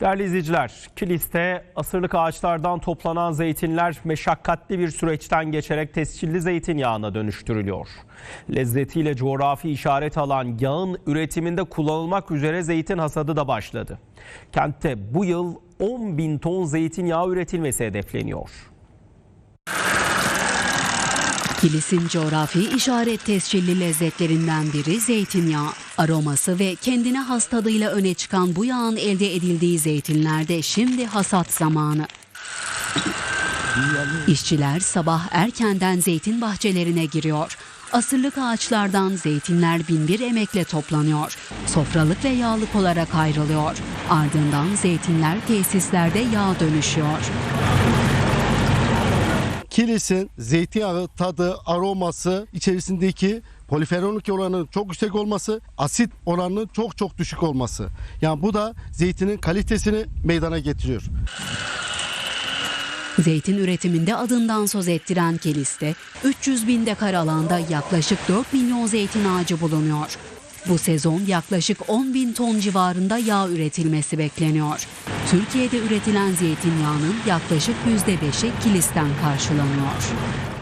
Değerli izleyiciler, Kilis'te asırlık ağaçlardan toplanan zeytinler meşakkatli bir süreçten geçerek tescilli zeytinyağına dönüştürülüyor. Lezzetiyle coğrafi işaret alan yağın üretiminde kullanılmak üzere zeytin hasadı da başladı. Kentte bu yıl 10 bin ton zeytinyağı üretilmesi hedefleniyor. Kilis'in coğrafi işaret tescilli lezzetlerinden biri zeytinyağı. Aroması ve kendine has tadıyla öne çıkan bu yağın elde edildiği zeytinlerde şimdi hasat zamanı. İşçiler sabah erkenden zeytin bahçelerine giriyor. Asırlık ağaçlardan zeytinler binbir emekle toplanıyor. Sofralık ve yağlık olarak ayrılıyor. Ardından zeytinler tesislerde yağ dönüşüyor. Kilis'in zeytinyağı tadı, aroması, içerisindeki polifenolik oranının çok yüksek olması, asit oranının çok çok düşük olması. Yani bu da zeytinin kalitesini meydana getiriyor. Zeytin üretiminde adından söz ettiren Kilis'te 300 bin dekar alanda yaklaşık 4 milyon zeytin ağacı bulunuyor. Bu sezon yaklaşık 10 bin ton civarında yağ üretilmesi bekleniyor. Türkiye'de üretilen zeytinyağının yaklaşık %5'i Kilis'ten karşılanıyor.